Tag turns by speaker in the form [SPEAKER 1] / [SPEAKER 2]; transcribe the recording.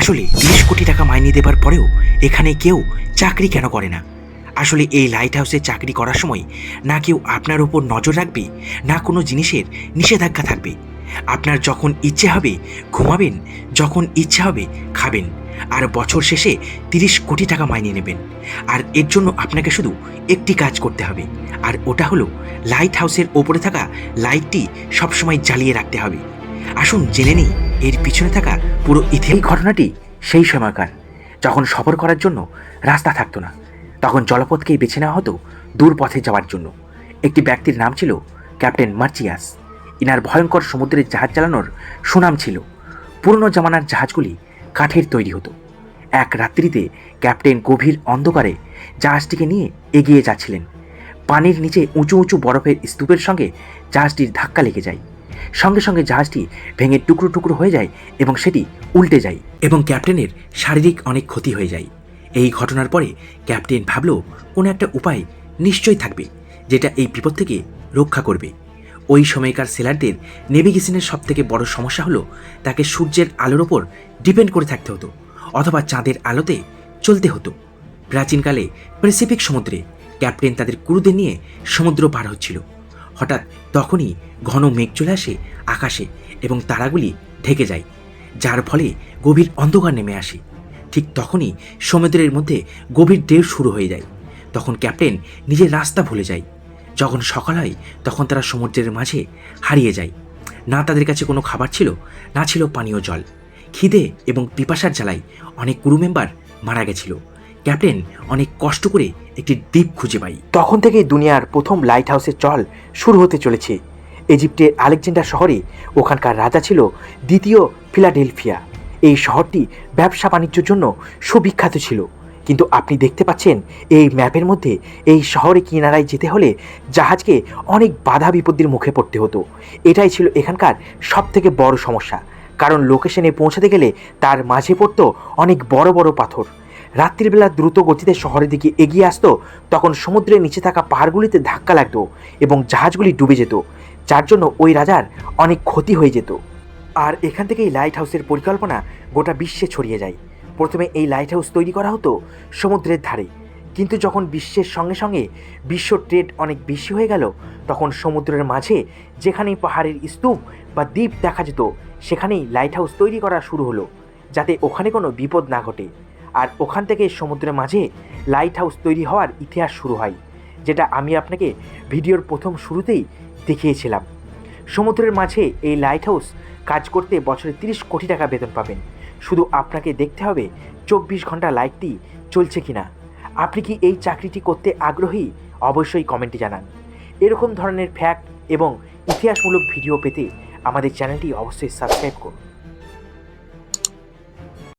[SPEAKER 1] আসলে তিরিশ কোটি টাকা মাইনে দেবার পরেও এখানে কেউ চাকরি কেন করে না? আসলে এই লাইট হাউসে চাকরি করার সময় না কেউ আপনার ওপর নজর রাখবে, না কোনো জিনিসের নিষেধাজ্ঞা থাকবে। আপনার যখন ইচ্ছে হবে ঘুমাবেন, যখন ইচ্ছে হবে খাবেন, আর বছর শেষে তিরিশ কোটি টাকা মাইনে নেবেন। আর এর জন্য আপনাকে শুধু একটি কাজ করতে হবে, আর ওটা হলো লাইট হাউসের ওপরে থাকা লাইটটি সবসময় জ্বালিয়ে রাখতে হবে। আসুন, জেনে নিই, এর পিছনে থাকা পুরো ইতিহাস ঘটনাটি সেই সময়কার, যখন সফর করার জন্য রাস্তা থাকতো না, তখন জলপথকেই বেছে নেওয়া হতো দূর পথে যাওয়ার জন্য। একটি ব্যক্তির নাম ছিল ক্যাপ্টেন মার্চিয়াস। ইনার ভয়ঙ্কর সমুদ্রের জাহাজ চালানোর সুনাম ছিল। পুরনো জামানার জাহাজগুলি কাঠের তৈরি হতো। এক রাত্রিতে ক্যাপ্টেন গভীর অন্ধকারে জাহাজটিকে নিয়ে এগিয়ে যাচ্ছিলেন। পানির নিচে উঁচু উঁচু বরফের স্তূপের সঙ্গে জাহাজটির ধাক্কা লেগে যায়। সঙ্গে সঙ্গে জাহাজটি ভেঙে টুকরো টুকরো হয়ে যায় এবং সেটি উল্টে যায় এবং ক্যাপ্টেনের শারীরিক অনেক ক্ষতি হয়ে যায়। এই ঘটনার পরে ক্যাপ্টেন ভাবল, কোনো একটা উপায় নিশ্চয়ই থাকবে, যেটা এই বিপদ থেকে রক্ষা করবে। ওই সময়কার সেলারদের নেভিগেশনের সব থেকে বড় সমস্যা হলো, তাকে সূর্যের আলোর ওপর ডিপেন্ড করে থাকতে হতো, অথবা চাঁদের আলোতে চলতে হতো। প্রাচীনকালে প্যাসিফিক সমুদ্রে ক্যাপ্টেন তাদের ক্রুদের নিয়ে সমুদ্র পার হচ্ছিল। হঠাৎ তখনই ঘন মেঘ চলে আসে আকাশে এবং তারাগুলি ঢেকে যায়, যার ফলে গভীর অন্ধকার নেমে আসে। ঠিক তখনই সমুদ্রের মধ্যে গভীর ঢেউ শুরু হয়ে যায়। তখন ক্যাপ্টেন নিজের রাস্তা ভুলে যায়। যখন সকাল হয়, তখন তারা সমুদ্রের মাঝে হারিয়ে যায়। না তাদের কাছে কোনো খাবার ছিল, না ছিল পানীয় জল। খিদে এবং পিপাসার জ্বালায় অনেক ক্রু মেম্বার মারা গেছিল। ক্যাপ্টেন অনেক কষ্ট করে একটি দ্বীপ খুঁজে পাই। তখন থেকেই দুনিয়ার প্রথম লাইট হাউসের চল শুরু হতে চলেছে। ইজিপ্টের আলেকজান্ডার শহরে ওখানকার রাজা ছিল দ্বিতীয় ফিলাডেলফিয়া এই শহরটি ব্যবসা বাণিজ্যের জন্য সুবিখ্যাত ছিল। কিন্তু আপনি দেখতে পাচ্ছেন এই ম্যাপের মধ্যে এই শহরে কিনারায় যেতে হলে জাহাজকে অনেক বাধা বিপত্তির মুখে পড়তে হতো। এটাই ছিল এখানকার সব থেকে বড় সমস্যা। কারণ লোকেশনে পৌঁছাতে গেলে তার মাঝে পড়তো অনেক বড় বড় পাথর। রাত্রিবেলা দ্রুত গতিতে শহরের দিকে এগিয়ে আসতো, তখন সমুদ্রের নিচে থাকা পাহাড়গুলিতে ধাক্কা লাগতো এবং জাহাজগুলি ডুবে যেত, যার জন্য ওই রাজার অনেক ক্ষতি হয়ে যেত। আর এখান থেকেই লাইট হাউসের পরিকল্পনা গোটা বিশ্বে ছড়িয়ে যায়। প্রথমে এই লাইট হাউস তৈরি করা হতো সমুদ্রের ধারে, কিন্তু যখন বিশ্বের সঙ্গে সঙ্গে বিশ্ব ট্রেড অনেক বেশি হয়ে গেল, তখন সমুদ্রের মাঝে যেখানেই পাহাড়ের স্তূপ বা দ্বীপ দেখা যেত, সেখানেই লাইট হাউস তৈরি করা শুরু হলো, যাতে ওখানে কোনো বিপদ না ঘটে। আর ওখান থেকে সমুদ্রের মাঝে লাইট হাউস তৈরি হওয়ার ইতিহাস শুরু হয়, যেটা আমি আপনাকে ভিডিওর প্রথম শুরুতেই দেখিয়েছিলাম। সমুদ্রের মাঝে এই লাইট হাউস কাজ করতে বছরে তিরিশ কোটি টাকা বেতন পাবেন। শুধু আপনাকে দেখতে হবে চব্বিশ ঘণ্টা লাইটটি চলছে কিনা। আপনি কি এই চাকরিটি করতে আগ্রহী? অবশ্যই কমেন্টে জানান। এরকম ধরনের ফ্যাক্ট এবং ইতিহাসমূলক ভিডিও পেতে আমাদের চ্যানেলটি অবশ্যই সাবস্ক্রাইব করুন।